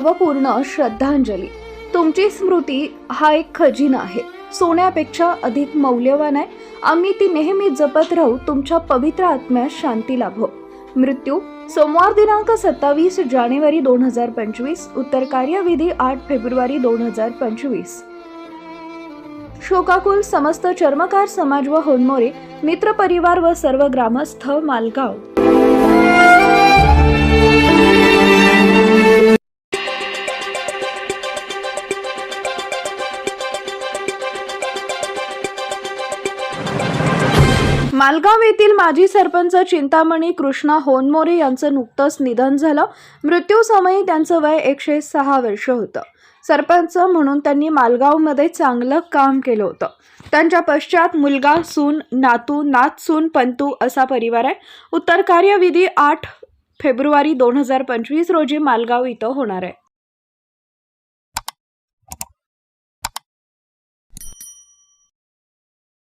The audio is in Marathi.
भावपूर्ण श्रद्धांजली. तुमची स्मृती हा एक खजिना आहे. सोन्यापेक्षा अधिक मौल्यवान आहे. आम्ही ती नेहमी जपत राहू तुमच्या पवित्र आत्म्यास शांती लाभो. मृत्यू सोमवार दिनांक सत्तावीस जानेवारी दोन हजार पंचवीस उत्तर कार्यविधी आठ फेब्रुवारी दोन हजार पंचवीस. शोकाकुल समस्त चर्मकार समाज व होनमोरे मित्र परिवार व सर्व ग्रामस्थ मालगाव. मालगाव येथील माजी सरपंच चिंतामणी कृष्णा होनमोरे यांचं नुकतंच निधन झालं. मृत्यूसमयी त्यांचं वय एकशे सहा वर्ष होतं. सरपंच म्हणून त्यांनी मालगावमध्ये चांगलं काम केलं होतं. त्यांच्या पश्चात मुलगा सून नातू नात सून पंतू असा परिवार आहे. उत्तर कार्यविधी आठ फेब्रुवारी दोन हजार पंचवीस रोजी मालगाव इथं होणार आहे.